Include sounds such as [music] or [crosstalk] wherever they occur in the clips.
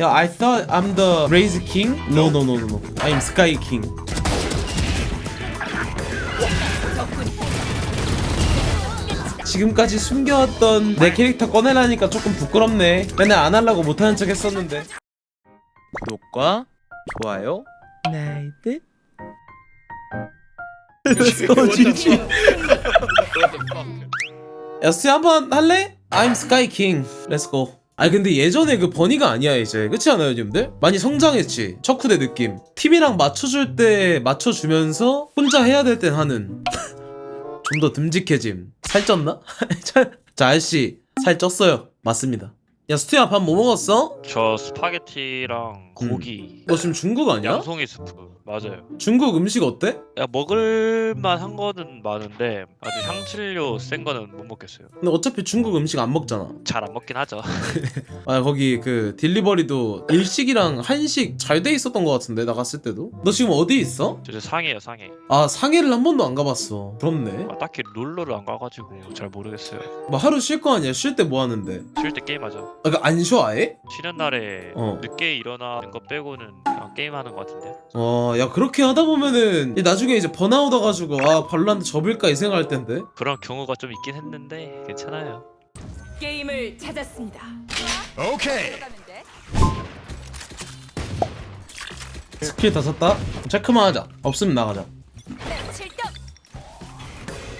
야, I thought I'm the Raise King. No, no, no, no, no. I'm Sky King. 지금까지 숨겨왔던 내 캐릭터 꺼내라니까 조금 부끄럽네. 맨날 안 하려고 못하는 척 했었는데. 구독과 좋아요, 나이트. 소지지. 야, 스 한번 할래? I'm Sky King. Let's go. 아니 근데 예전에 그 버니가 아니야 이제. 그렇지 않아요 님들? 많이 성장했지. 척후대 느낌. 팀이랑 맞춰줄 때 맞춰주면서 혼자 해야 될 땐 하는. [laughs] 좀 더 듬직해짐. 살쪘나? [laughs] 자 아저씨 살쪘어요. 맞습니다 야 스티야 밥 뭐 먹었어? 저 스파게티랑 고기. 너 지금 중국 아니야? 양송이 스프. 맞아요. 중국 음식 어때? 야 먹을만 한 거는 많은데 아직 향신료 센 거는 못 먹겠어요. 근데 어차피 중국 음식 안 먹잖아. 잘 안 먹긴 하죠. [laughs] 아 거기 그 딜리버리도 일식이랑 한식 잘 돼 있었던 것 같은데 나갔을 때도? 너 지금 어디 있어? 저 이제 상해요 상해. 아 상해를 한 번도 안 가봤어. 부럽네. 아, 딱히 롤러를 안 가가지고 잘 모르겠어요. 뭐 하루 쉴 거 아니야? 쉴 때 뭐 하는데? 쉴 때 게임하죠. 아, 그러니까 안 쉬어 아예? 쉬는 날에 어. 늦게 일어나는 거 빼고는 그냥 게임하는 거 같은데 어, 야 그렇게 하다 보면은 나중에 이제 번아웃 와가지고 아 발로란트 접을까 이 생각할 텐데. 그런 경우가 좀 있긴 했는데 괜찮아요 게임을 찾았습니다. 오케이. 스킬 다 썼다. 체크만 하자. 없으면 나가자. 실격.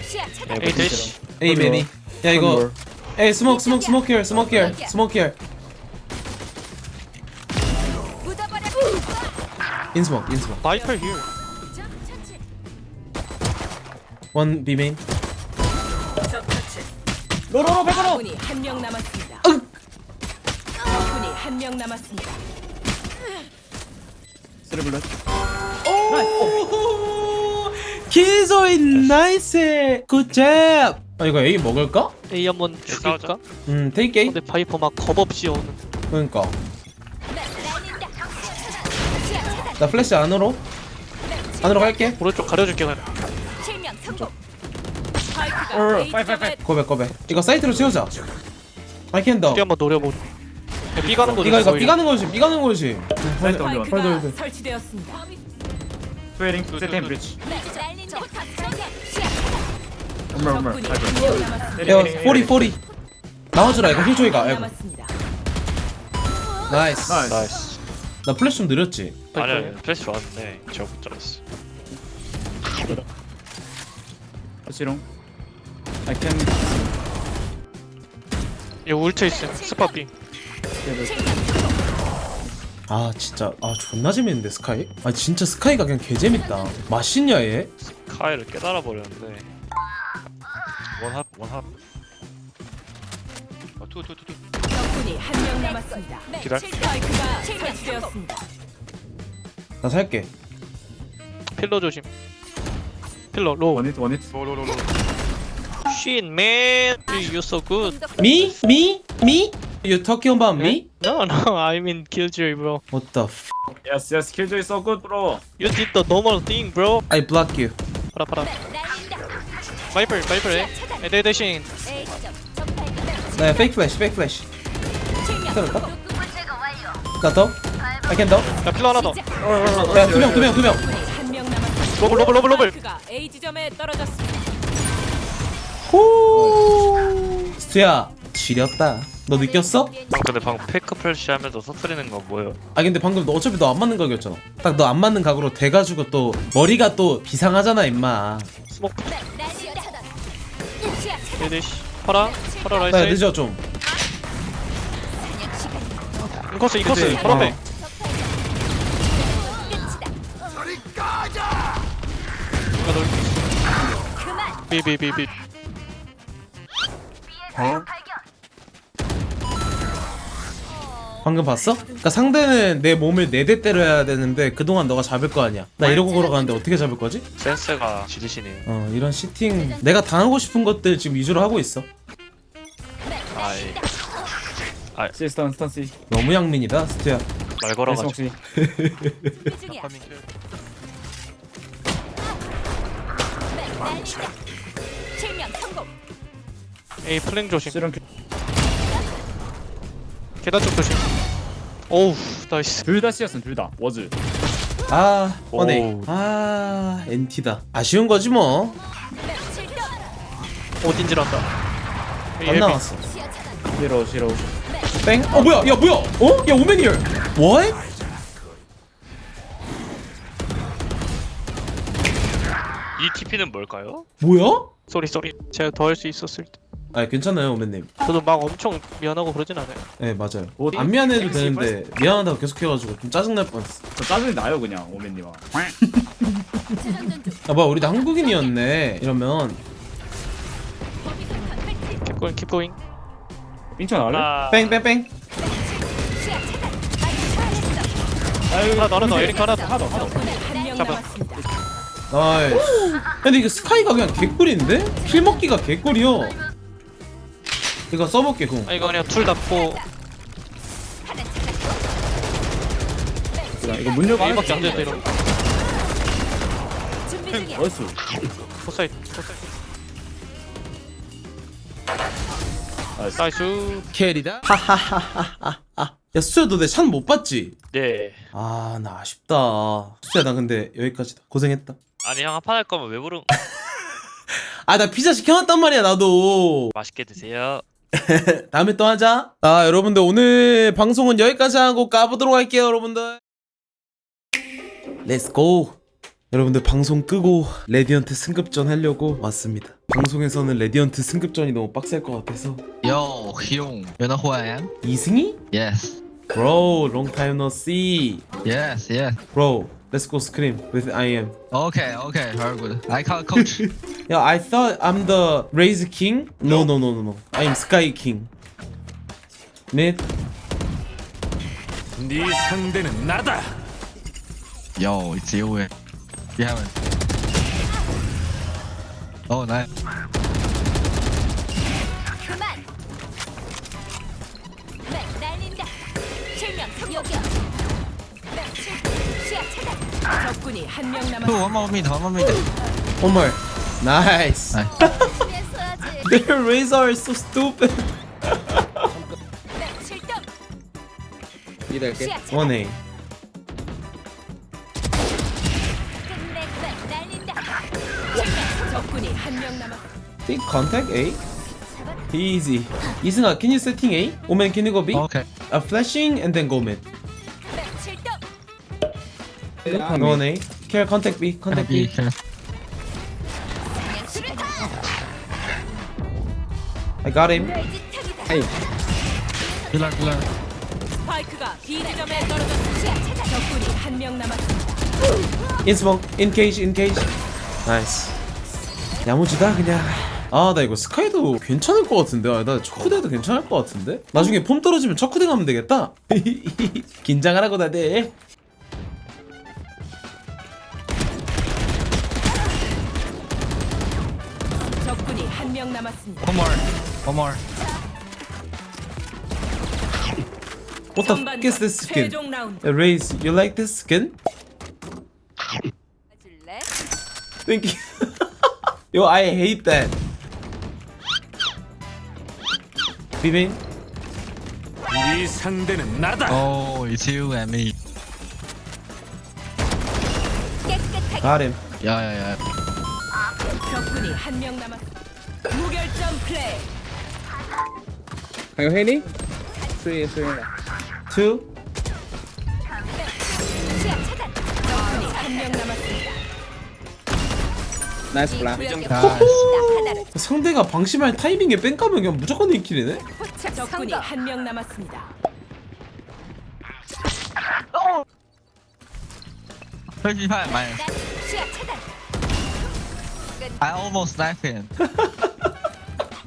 시야 차단. 에이 대시 에이 매니. 야 이거. 에이 스모크 스모크 스모크 힐 스모크 힐 스모크 힐. 묻어버려. 인스모크 인스모크. 바이퍼 힐 처치. 원 비메인. 아군이 한 명 남았습니다. 아군이 한 명 남았습니다. 기소이 나이스. 굿잡. 아 이거 A 먹을까? A 한번. 죽일까? 음 테이크 A. 근데 바이퍼 막 겁 없이 오는 그러니까. 날린다. 시야 차단. 나 플래시 안으로 안으로 갈게. 오른쪽 가려줄게 그냥. 어, 고백 고백. 이거 사이트로 채우자. I can do. 우리 한번 노려보자 야, B 가는 거지 이거 이거. B 가는 거지. B 가는 거지. 홀드, 홀드. 설치되었습니다. Bridge. 날린다. 시 명 남았습니다. 야, 40 40. 나와주라 이거 힐조이가. 아이고. 남았습니다. 나이스. Nice. 나이스 나 플래시 좀 느렸지. 아니야 플래시 좋았는데 제가 못 잡았어 wrong? I can. 이거 울트 있음 스파 B 아 진짜 아 존나 재밌는데 스카이. 아 진짜 스카이가 그냥 개 재밌다. 맛있냐 얘? 카이를 깨달아 버렸는데 원합 원합 아, 투투투투 적군이 한 명 남았습니다. 기다려. 스파이크가 설치되었습니다. 나 살게. 필러 조심 필러 로우 one hit. 로로로로 Shit man You so good Me? Me? Me? You talking about me? No no I mean killjoy bro What the f? Yes, yes. Killjoy is so good, bro. You did the normal thing bro I block you. 파라 파라 바이퍼 바이퍼 에 에데 대신 A 지점 적발견. 나 fake flash, fake flash. 실명 들었다? 나 더? I can 더? 야 필러 하나 더 야, 두 명, 두 명, 두 명. 적군이 한명 남았습니다. 로블 로블 로블 로블 A 지점에 떨어졌습니다. 호. 스투야, 지렸다. 너 느꼈어? 형 근데 방금 페이크 플래시 하면서 터트리는 건 뭐예요? 아 근데 방금 너 어차피 너 안 맞는 각이었잖아. 딱 너 안 맞는 각으로 돼가지고 또 머리가 또 비상하잖아 임마. 스모크 에데 씨. 파라? 파라 나 라이스? 늦어 좀. 인코스 인코스. 바로 앞에. 비비비비 방금 봤어? 그러니까 상대는 내 몸을 네 대 때려야 되는데 그동안 너가 잡을 거 아니야. 나 이러고 걸어가는데 어떻게 잡을 거지? 센스가 지리시네요 어 이런 시팅 내가 당하고 싶은 것들 지금 위주로 하고 있어. 아이 stun, stun C. 너무 양민이다 스트야. 말 걸어가지고 smoke C. 중이야. 파밍 날린다. 실명 성공. A 플랭 조심 on. 계단 쪽 조심. 오우 나이스. 둘 다 C였음 둘다. 워즈. 아 뻔해. 아 NT다. 아쉬운 거지 뭐안 어딘지 안다 나왔어. 싫어 싫어. 땡? 어 뭐야? 야 뭐야? 어? 야 오메니얼 What? 이 TP는 뭘까요? 뭐야? 쏘리 쏘리. 제가 더 할 수 있었을 때 아 괜찮아요 오메님. 저도 막 엄청 미안하고 그러진 않아요. 네 맞아요. 뭐, 안 미안해도 되는데 미안하다고 계속해가지고 좀 짜증날 뻔했어. 저 짜증이 나요 그냥 오맨님아. [laughs] 아 뭐야 우리도 한국인이었네. 이러면. Keep going keep going. 인천 알래? 아. 뺑뺑뺑. 아유 하나 더 하나 더. 에릭 하나 더. 하나 더 하나 더. 적군이 한명 잡아. 남았습니다. 나이스. 근데 이거 스카이가 그냥 개꿀인데? 킬 먹기가 개꿀이요 이거 써볼게 궁 아 이거 그냥 둘 닫고 이거 문 열고 일밖에 안 되는데 이런 준비 중이야. 나이스. 포사이트 포사이트 나이스. 나이스 캐리다? 하하하하하 야 수야 너내 샷 못 봤지? 네. 아 나 아쉽다. 수야 나 근데 여기까지다. 고생했다. 아니 형 한판 할 거면 왜 부른 [laughs] 아 나 피자 시켜놨단 말이야 나도. 맛있게 드세요 [laughs] 다음에 또 하자. 아 여러분들 오늘 방송은 여기까지 하고 까보도록 할게요 여러분들. 렛츠고 여러분들 방송 끄고 레디언트 승급전 하려고 왔습니다. 방송에서는 레디언트 승급전이 너무 빡셀 것 같아서. Yo, Hyung, you know who I am? 이승희? Yes, Bro, long time no see. Yes, yes. Bro, let's go scream with I am Okay, okay, very good. I call coach. [laughs] Yeah, I thought I'm the Raise King. No, no, no, no, no. I'm Sky King. Mid. 네 상대는 나다. Yo, it's you. eh. You haven't. Oh, nice. 그만. 맥 날린다. 실명 여기야. 맥 칠. 시야 차단. 적군이 한명 more mid, one more mid. One more. Nice. Nice. Their Razer are so stupid. 시야 차단. One A. 적군이 한 명 남았습니다. Think contact A. Easy. 이승아, can you setting A? Omen, can you go B? Okay. A flashing and then go mid. 맥 칠점. Go on A. Care contact B. Contact B. 수류탄. I got him. 널짓하기다. Pillar, pillar. 스파이크가 B 지점에 떨어졌습니다. 적군이 한 명 남았습니다. In smoke. In cage. In cage. Nice. 야무지다 그냥. 아 나 이거 스카이도 괜찮을 것 같은데 아, 나 척후대도 괜찮을 것 같은데 나중에 폼 떨어지면 척후대 가면 되겠다 [laughs] 긴장하라고 다들 One more, one more. What the fuck is this skin? 최종 라운드. Uh, Raze, you like this skin? 줄래? Thank you. [laughs] Yo, I hate that. 비빈? 네 상대는 나다. Oh, it's you and me. 깨끗하게. Got him. Yeah, yeah, yeah. 적군이 한 명 남았습니다. 무결점 플레이. 차단. 적군이 한명 남았습니다. 나이스. Nice. 하나를 상대가 방심할 타이밍에 뺑 까면 그냥 무조건 1킬이네? 포착. 적군이 한 명 남았습니다. Thirty-five. I almost knife him. [laughs]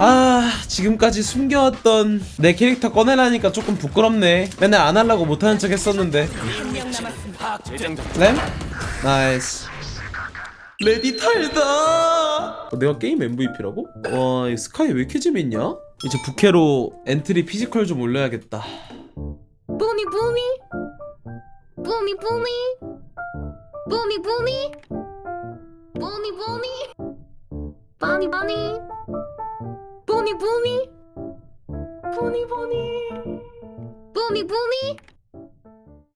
아 지금까지 숨겨왔던 내 캐릭터 꺼내라니까 조금 부끄럽네 맨날 안 하려고 못하는 척 했었는데. 램? 나이스 레디 탈다 어, 내가 게임 MVP라고? 와이 스카이 왜 이렇게 재밌냐? 이제 부캐로 엔트리 피지컬 좀 올려야겠다 Boomy boomy. Boomy boomy. Boomy boomy. Boomy boomy. Boomy boomy.